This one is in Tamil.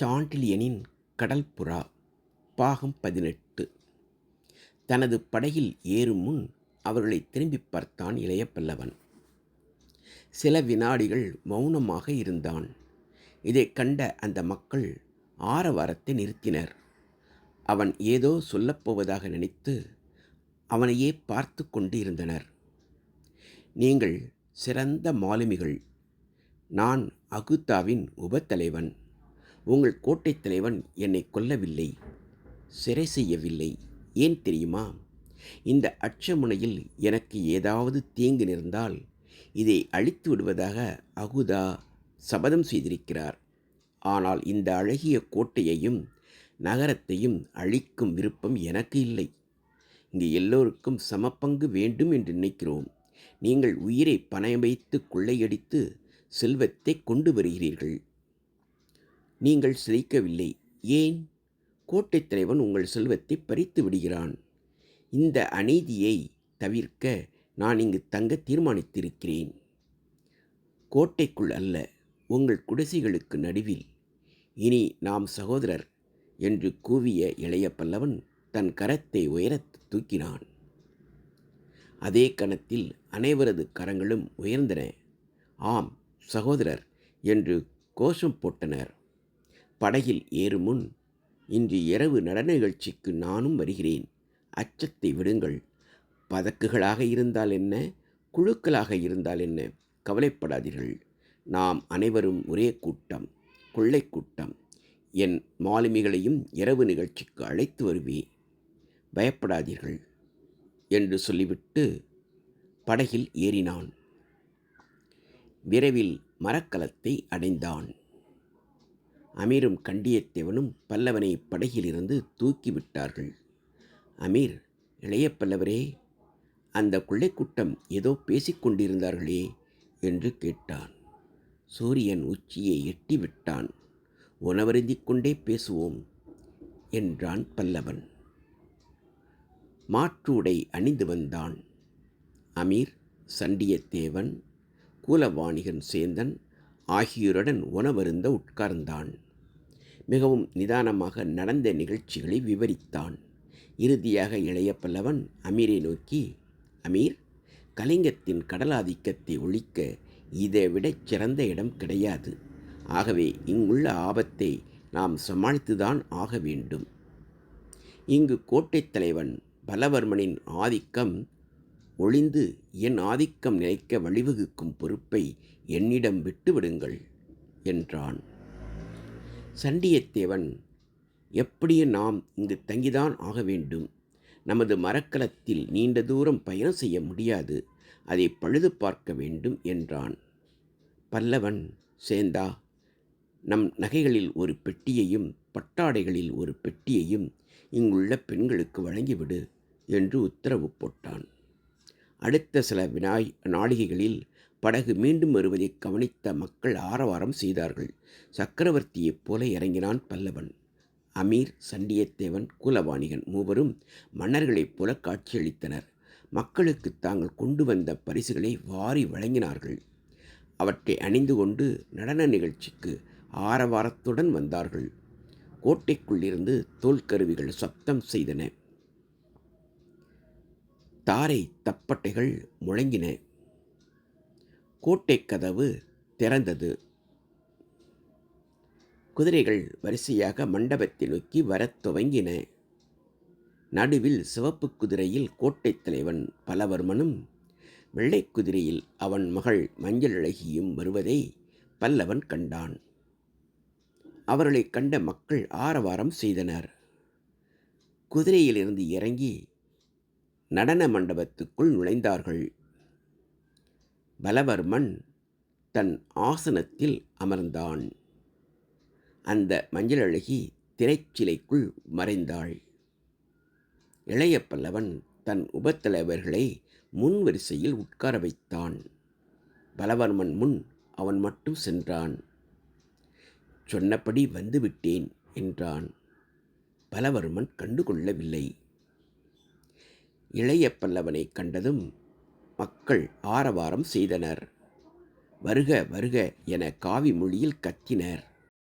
சாண்டிலியனின் கடல்புறா பாகம் பதினெட்டு. தனது படகில் ஏறும் முன் அவர்களை திரும்பிப் பார்த்தான் இளைய பல்லவன். சில வினாடிகள் மௌனமாக இருந்தான். இதைக் கண்ட அந்த மக்கள் ஆரவாரத்தை நிறுத்தினர். அவன் ஏதோ சொல்லப்போவதாக நினைத்து அவனையே பார்த்து கொண்டு இருந்தனர் நீங்கள் சிறந்த மாலுமிகள். நான் அகுத்தாவின் உபத்தலைவன். உங்கள் கோட்டைத் தலைவன் என்னை கொல்லவில்லை சிறை செய்யவில்லை ஏன் தெரியுமா? இந்த அச்சமுனையில் எனக்கு ஏதாவது தீங்கு நேர்ந்தால் இதை அழித்து விடுவதாக அகுதா சபதம் செய்திருக்கிறார். ஆனால் இந்த அழகிய கோட்டையையும் நகரத்தையும் அழிக்கும் விருப்பம் எனக்கு இல்லை. இங்கு எல்லோருக்கும் சமப்பங்கு வேண்டும் என்று நினைக்கிறோம். நீங்கள் உயிரை பணயம் வைத்து கொள்ளையடித்து செல்வத்தை கொண்டு வருகிறீர்கள். நீங்கள் சிரிக்கவில்லை. ஏன்? கோட்டைத் தலைவன் உங்கள் செல்வத்தை பறித்து விடுகிறான். இந்த அநீதியை தவிர்க்க நான் இங்கு தங்க தீர்மானித்திருக்கிறேன். கோட்டைக்குள் அல்ல உங்கள் குடிசைகளுக்கு நடுவில். இனி நாம் சகோதரர் என்று கூவிய இளைய பல்லவன் தன் கரத்தை உயரத் தூக்கினான். அதே கணத்தில் அனைவரது கரங்களும் உயர்ந்தன. ஆம் சகோதரர் என்று கோஷம் போட்டனர். படகில் ஏறும் முன் இன்று இரவு நடன நிகழ்ச்சிக்கு நானும் வருகிறேன். அச்சத்தை விடுங்கள். பதக்குகளாக இருந்தால் என்ன? குழுக்களாக இருந்தால் என்ன? கவலைப்படாதீர்கள். நாம் அனைவரும் ஒரே கூட்டம் கொள்ளை கூட்டம். என் மாலுமிகளையும் இரவு நிகழ்ச்சிக்கு அழைத்து வருவேன் பயப்படாதீர்கள் என்று சொல்லிவிட்டு படகில் ஏறினான். விரைவில் மரக்கலத்தை அடைந்தான். அமீரும் கண்டியத்தேவனும் பல்லவனை படகிலிருந்து தூக்கிவிட்டார்கள். அமீர் இளைய பல்லவரே அந்த கொள்ளைக்கூட்டம் ஏதோ பேசிக்கொண்டிருந்தார்களே என்று கேட்டான். சூரியன் உச்சியை எட்டிவிட்டான். உணவருந்திக் கொண்டே பேசுவோம் என்றான் பல்லவன். மாற்று உடை அணிந்து வந்தான். அமீர் சண்டியத்தேவன் கூலவாணிகன் சேந்தன் ஆகியோருடன் உணவருந்த உட்கார்ந்தான். மிகவும் நிதானமாக நடந்த நிகழ்ச்சிகளை விவரித்தான். இறுதியாக இளைய பல்லவன் அமீரை நோக்கி அமீர் கலிங்கத்தின் கடலாதிக்கத்தை ஒழிக்க இதைவிடச் சிறந்த இடம் கிடையாது. ஆகவே இங்குள்ள ஆபத்தை நாம் சமாளித்துதான் ஆக வேண்டும். இங்கு கோட்டைத் தலைவன் பலவர்மனின் ஆதிக்கம் ஒளிந்து என் ஆதிக்கம் நிலைக்க வழிவகுக்கும் பொறுப்பை என்னிடம் விட்டுவிடுங்கள் என்றான். சண்டியத்தேவன் எப்படியும் நாம் இங்கு தங்கிதான் ஆக வேண்டும்? நமது மரக்கலத்தில் நீண்ட தூரம் பயணம் செய்ய முடியாது. அதை பழுது பார்க்க வேண்டும் என்றான். பல்லவன் சேந்தா நம் நகைகளில் ஒரு பெட்டியையும் பட்டாடைகளில் ஒரு பெட்டியையும் இங்குள்ள பெண்களுக்கு வழங்கிவிடு என்று உத்தரவு போட்டான். அடுத்த சில வினாய் நாளிகைகளில் படகு மீண்டும் வருவதை கவனித்த மக்கள் ஆரவாரம் செய்தார்கள். சக்கரவர்த்தியைப் போல இறங்கினான் பல்லவன். அமீர் சண்டியத்தேவன் குலவாணிகன் மூவரும் மன்னர்களைப் போல காட்சியளித்தனர். மக்களுக்கு தாங்கள் கொண்டு வந்த பரிசுகளை வாரி வழங்கினார்கள். அவற்றை அணிந்து கொண்டு நடன நிகழ்ச்சிக்கு ஆரவாரத்துடன் வந்தார்கள். கோட்டைக்குள்ளிருந்து தோல்கருவிகள் சப்தம் செய்தன. தாரை தப்பட்டைகள் முழங்கின. கோட்டை கதவு திறந்தது. குதிரைகள் வரிசையாக மண்டபத்தை நோக்கி வரத் துவங்கின. நடுவில் சிவப்பு குதிரையில் கோட்டைத் தலைவன் பலவர்மனும் வெள்ளை குதிரையில் அவன் மகள் மஞ்சள் அழகியும் வருவதை பல்லவன் கண்டான். அவர்களை கண்ட மக்கள் ஆரவாரம் செய்தனர். குதிரையிலிருந்து இறங்கி நடன மண்டபத்துக்குள் நுழைந்தார்கள். பலவர்மன் தன் ஆசனத்தில் அமர்ந்தான். அந்த மஞ்சளழகி திரைச்சிலைக்குள் மறைந்தாள். இளைய பல்லவன் தன் உபத்தலைவர்களை முன் வரிசையில் உட்கார வைத்தான். பலவர்மன் முன் அவன் மட்டும் சென்றான். சொன்னபடி வந்துவிட்டேன் என்றான். பலவர்மன் கண்டுகொள்ளவில்லை. இளைய பல்லவனை கண்டதும் மக்கள் ஆரவாரம் செய்தனர். வருக வருக என காவி மொழியில் கத்தினர்.